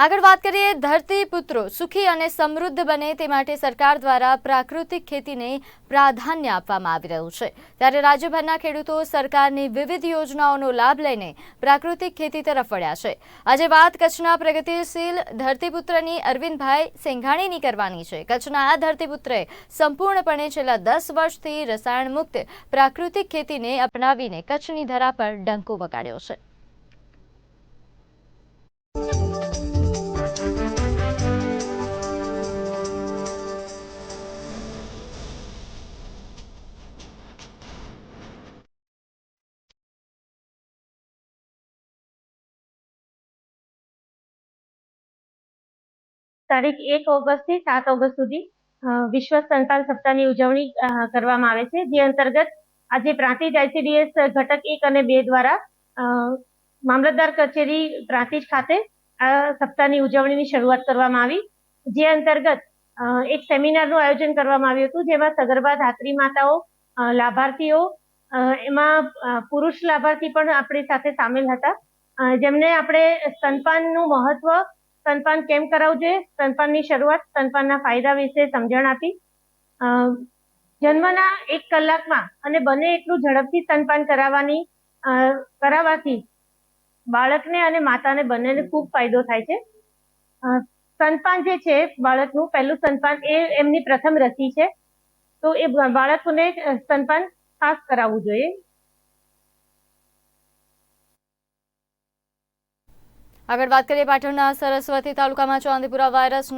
આગળ વાત કરીએ ધરતી પુત્રો, સુખી અને સમૃદ્ધ બને તે માટે સરકાર દ્વારા પ્રાકૃતિક ખેતીને પ્રાધાન્ય આપવામાં આવી રહ્યું છે. ત્યારે રાજ્યભરના ખેડૂતો સરકારની વિવિધ યોજનાઓનો લાભ લઈને પ્રાકૃતિક ખેતી તરફ વળ્યા છે. આજે વાત કચ્છના પ્રગતિશીલ ધરતીપુત્રની અરવિંદભાઈ સેંઘાણીની કરવાની છે. કચ્છના આ ધરતીપુત્રે સંપૂર્ણપણે છેલ્લા દસ વર્ષથી રસાયણ મુક્ત પ્રાકૃતિક ખેતીને અપનાવીને કચ્છની ધરા પર ડંકો વગાડ્યો છે. તારીખ એક ઓગસ્ટથી સાત ઓગસ્ટ સુધી વિશ્વ સંતાન સપ્તાહની ઉજવણી કરવામાં આવે છે. જે અંતર્ગત આજે પ્રાંતિજ આઈસીડીએસ ઘટક એક અને બે દ્વારા મામલતદાર કચેરી પ્રાંતિજ ખાતે આ સપ્તાહની ઉજવણીની શરૂઆત કરવામાં આવી. જે અંતર્ગત એક સેમિનારનું આયોજન કરવામાં આવ્યું હતું, જેમાં સગર્ભા ધાત્રી માતાઓ લાભાર્થીઓ એમાં પુરુષ લાભાર્થી પણ આપણી સાથે સામેલ હતા. જેમને આપણે સ્તનપાનનું મહત્વ સ્તનપાન કેમ કરાવવું જોઈએ? સ્તનપાનની શરૂઆત સ્તનપાનના ફાયદા વિશે સમજણ આપી. જન્મના એક કલાકમાં અને બને એટલું ઝડપથી સ્તનપાન કરાવવાની કરાવવાથી બાળકને અને માતાને બંનેને ખૂબ ફાયદો થાય છે. સ્તનપાન જે છે, બાળકનું પહેલું સ્તનપાન એ એમની પ્રથમ રસી છે. તો એ બાળકોને સ્તનપાન ખાસ કરાવવું જોઈએ. આગળ વાત કરીએ પાટણના સરસ્વતી તાલુકામાં ચાંદીપુરા વાયરસ